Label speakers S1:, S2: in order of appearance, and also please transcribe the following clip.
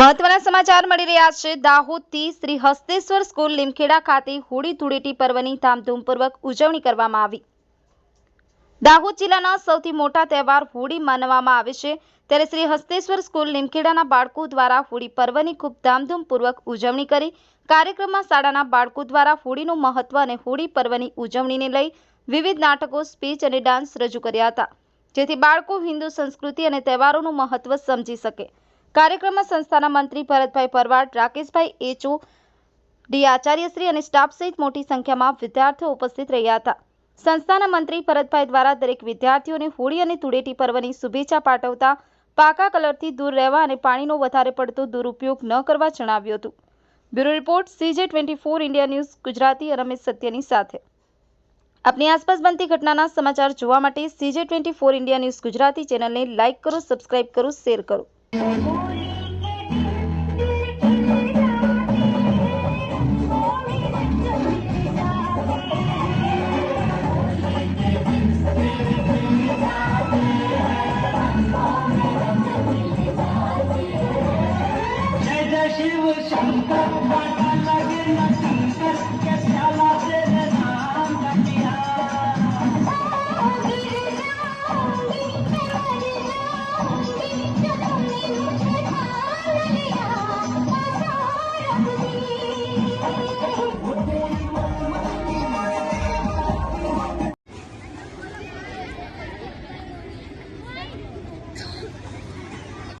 S1: મહત્વના સમાચાર મળી રહ્યા છે. દાહોદથી શ્રી હસ્તેશ્વર સ્કૂલ લીમખેડા ખાતે હોળી ધૂળેટી પર્વની ધામધૂમપૂર્વક ઉજવણી કરવામાં આવી. દાહોદ જિલ્લાના સૌથી મોટા તહેવાર હોળી માનવામાં આવે છે. ત્યારે શ્રી હસ્તેશ્વર સ્કૂલ લીમખેડાના બાળકો દ્વારા હોળી પર્વની ખૂબ ધામધૂમપૂર્વક ઉજવણી કરી. કાર્યક્રમમાં શાળાના બાળકો દ્વારા હોળીનું મહત્વ અને હોળી પર્વની ઉજવણીને લઈ વિવિધ નાટકો, સ્પીચ અને ડાન્સ રજૂ કર્યા હતા. જેથી બાળકો હિન્દુ સંસ્કૃતિ અને તહેવારોનું મહત્વ સમજી શકે. કાર્યક્રમમાં સંસ્થાના મંત્રી ભરતભાઈ પરવાડ રાકેશભાઈ એચુ, ડી આચાર્યશ્રી અને સ્ટાફ સહિત મોટી સંખ્યામાં વિદ્યાર્થીઓ ઉપસ્થિત રહ્યા હતા. સંસ્થાના મંત્રી ભરતભાઈ દ્વારા દરેક વિદ્યાર્થીઓને હોળી અને ધૂળેટી પર્વની શુભેચ્છા પાઠવતા પાકા કલરથી દૂર રહેવા અને પાણીનો વધારે પડતો દુરુપયોગ ન કરવા જણાવ્યું હતું. Bureau report, CJ twenty four India news, Gujarati Ramesh સત્યની સાથે. આપની આસપાસ બનતી ઘટનાના સમાચાર જોવા માટે CJ twenty four India news Gujarati ચેનલને લાઇક કરો, સબસ્ક્રાઇબ કરો, શેર કરો.
S2: શિવ શંકર